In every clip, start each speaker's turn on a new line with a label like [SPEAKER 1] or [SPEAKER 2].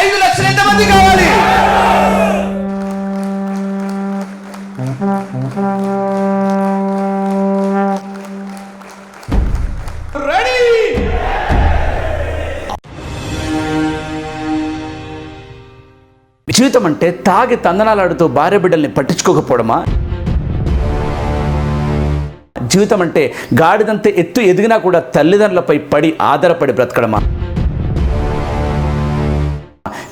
[SPEAKER 1] ఐదు లక్షలు ఎంతమంది కావాలి? రెడీ! జీవితం అంటే తాగి తందనాలాడుతూ భార్య బిడ్డల్ని పట్టించుకోకపోవడమా? జీవితం అంటే గాడిదంత ఎత్తు ఎదిగినా కూడా తల్లిదండ్రులపై పడి ఆధారపడి బ్రతకడమా?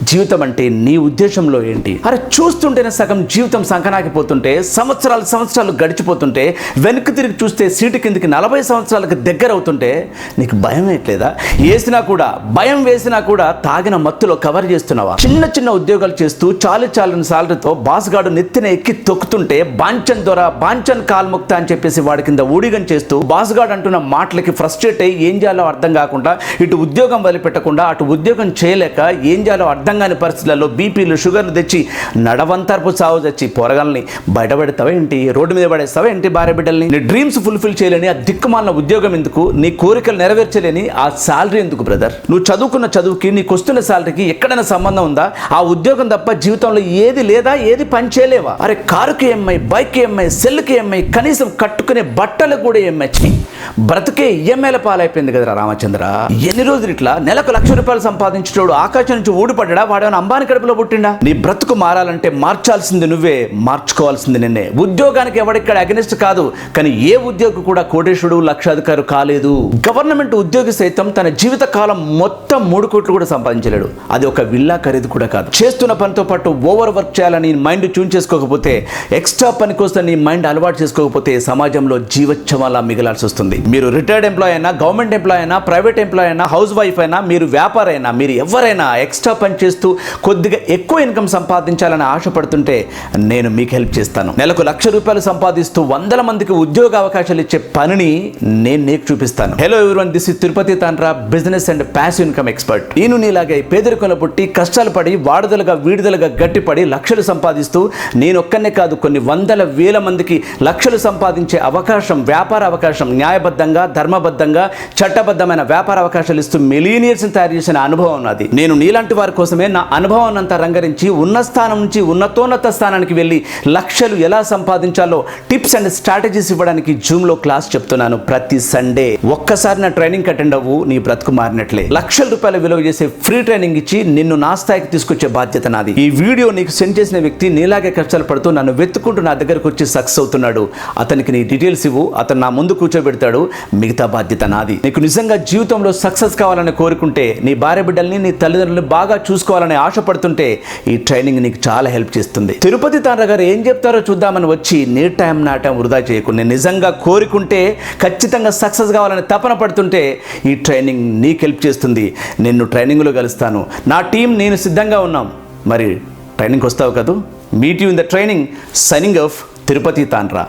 [SPEAKER 1] జీవితం అంటే నీ ఉద్దేశంలో ఏంటి? అరే చూస్తుంటేనే సగం జీవితం సంకనాకిపోతుంటే సంవత్సరాలు సంవత్సరాలు గడిచిపోతుంటే వెనక్కి తిరిగి చూస్తే సీటు కిందకి నలభై సంవత్సరాలకు దగ్గర అవుతుంటే నీకు భయం వేయట్లేదా? వేసినా కూడా భయం వేసినా కూడా తాగిన మత్తులో కవర్ చేస్తున్నావా? చిన్న చిన్న ఉద్యోగాలు చేస్తూ చాలు చాలని సాలరీతో బాస్ గాడు నెత్తిన ఎక్కి తొక్కుతుంటే బాంచన్ ద్వారా బాంచన్ కాల్ముక్త అని చెప్పేసి వాడి కింద ఊడిగం చేస్తూ బాస్ గార్డ్ అంటున్న మాటలకి ఫ్రస్ట్రేట్ అయ్యి ఏం చేయాలో అర్థం కాకుండా ఇటు ఉద్యోగం వదిలిపెట్టకుండా అటు ఉద్యోగం చేయలేక ఏం చేయాలో అర్థం కాని పరిస్థితులలో బీపీలు షుగర్లు తెచ్చి నడవంతరపు సాగు తెచ్చి పొరగల్ని బయటపెడతావేంటి రోడ్డు మీద పడేస్తావేంటి భార్య బిడ్డల్ని? నీ డ్రీమ్స్ ఫుల్ఫిల్ చేయలేని ఆ దిక్కుమాలిన ఉద్యోగం ఎందుకు? నీ కోరికలు నెరవేర్చలేని ఆ శాలరీ ఎందుకు బ్రదర్ నువ్వు చదువుకున్న చదువుకి నీకు వస్తున్న శాలరీకి ఎక్కడైనా సంబంధం ఉందా? ఆ ఉద్యోగం తప్ప జీవితంలో ఏది లేదా ఏది పని చేయలేవా? అరే కారుకి ఎంఐ బైక్ ఎంఐ సెల్కి ఎంఐ కనీసం కట్టుకునే బట్టలు కూడా ఎంఐ బ్రతుకే ఈఎంఐల పాలైపోయింది కదరా రామచంద్ర. ఎన్ని రోజులు ఇట్లా? నెలకు లక్ష రూపాయలు సంపాదించేటోడు ఆకాశం నుంచి పడ్డా వాడేమైనా అంబాని కడుపులో పుట్టిండా? నీ బ్రతుకు మారాలంటే మార్చాల్సింది నువ్వే మార్చుకోవాల్సింది నిన్నే. ఉద్యోగానికి ఎవడిక్కడ అగనిస్ట్ కాదు కానీ ఏ ఉద్యోగి కూడా కోటేశ్వరుడు లక్షాధికారు కాలేదు. గవర్నమెంట్ ఉద్యోగి సైతం తన జీవిత కాలం మొత్తం మూడు కోట్లు కూడా సంపాదించలేడు. అది ఒక విల్లా ఖరీదు కూడా కాదు. చేస్తున్న పనితో పాటు ఓవర్ వర్క్ చేయాలని మైండ్ ట్యూన్ చేసుకోకపోతే ఎక్స్ట్రా పని కోసం నీ మైండ్ అలవాటు చేసుకోకపోతే సమాజంలో జీవోత్సవాలా మిగలాల్సి వస్తుంది. మీరు రిటైర్డ్ ఎంప్లాయ్ అయినా గవర్నమెంట్ ఎంప్లాయ్ అయినా ప్రైవేట్ ఎంప్లాయ్ అయినా హౌస్ వైఫ్ అయినా మీరు వ్యాపారైనా మీరు ఎవరైనా ఎక్స్ట్రా పని చేస్తూ కొద్దిగా ఎక్కువ ఇన్కమ్ సంపాదించాలని ఆశపడుతుంటే నేను మీకు హెల్ప్ చేస్తాను. నెలకు లక్ష రూపాయలు సంపాదిస్తూ వందల మందికి ఉద్యోగ అవకాశాలు ఇచ్చే పనిని నేను నీకు చూపిస్తాను. Hello everyone this is Tirupati Tandra business and passive income expert నేను నీలాగే పేదరికంలో పుట్టి కష్టాలు పడి వాడుదలుగా వీడుదలుగా గట్టిపడి లక్షలు సంపాదిస్తూ నేను ఒక్కనే కాదు కొన్ని వందల వేల మందికి లక్షలు సంపాదించే అవకాశం వ్యాపార అవకాశం న్యాయబద్ధంగా ధర్మబద్ధంగా చట్టబద్ధమైన వ్యాపార అవకాశాలు ఇస్తూ మిలీనియర్స్ని తయారు చేసిన అనుభవం ఉన్నది నేను నీలాంటి వారి కోసమే నా అనుభవాన్ని అంతా రంగరించి ఉన్న స్థానం నుంచి ఉన్నతోన్నత స్థానానికి వెళ్ళి లక్షలు ఎలా సంపాదించాలో టిప్స్ అండ్ స్ట్రాటజీస్ ఇవ్వడానికి జూమ్లో క్లాస్ చెప్తున్నాను ప్రతి సండే. ఒక్కసారి నా ట్రైనింగ్ అటెండ్ అవ్వు నీ బ్రతుకు మారినట్లే. లక్షల రూపాయల విలువ చేసే ఫ్రీ ట్రైనింగ్ ఇచ్చి నిన్ను నా స్థాయికి తీసుకొచ్చే బాధ్యత నాది. ఈ వీడియో నీకు సెండ్ చేసిన వ్యక్తి నీలాగే కష్టాలు పడుతూ నన్ను వెతుక్కుంటూ నా దగ్గరకు వచ్చి సక్సెస్ అవుతున్నాడు. అతనికి నీ డీటెయిల్స్ ఇవ్వు అతను నా ముందు కూర్చోబెడతాడు మిగతా బాధ్యత నాది. నీకు నిజంగా జీవితంలో సక్సెస్ కావాలని కోరుకుంటే నీ భార్య బిడ్డల్ని నీ తల్లిదండ్రులు బాగా చూసుకోవాలని ఆశపడుతుంటే ఈ ట్రైనింగ్ నీకు చాలా హెల్ప్ చేస్తుంది. తిరుపతి తాండ్ర గారు ఏం చెప్తారో చూద్దామని వచ్చి నీ టైం నా టైం వృధా చేయకుండా నిజంగా కోరుకుంటే ఖచ్చితంగా సక్సెస్ కావాలని తపన పడుతుంటే ఈ ట్రైనింగ్ నీకు హెల్ప్ చేస్తుంది. నిన్ను ట్రైనింగ్లో కలుస్తాను. నా టీం నేను సిద్ధంగా ఉన్నాం. మరి ట్రైనింగ్కి వస్తావు కదూ? Meet you in the training signing of Tirupati Tandra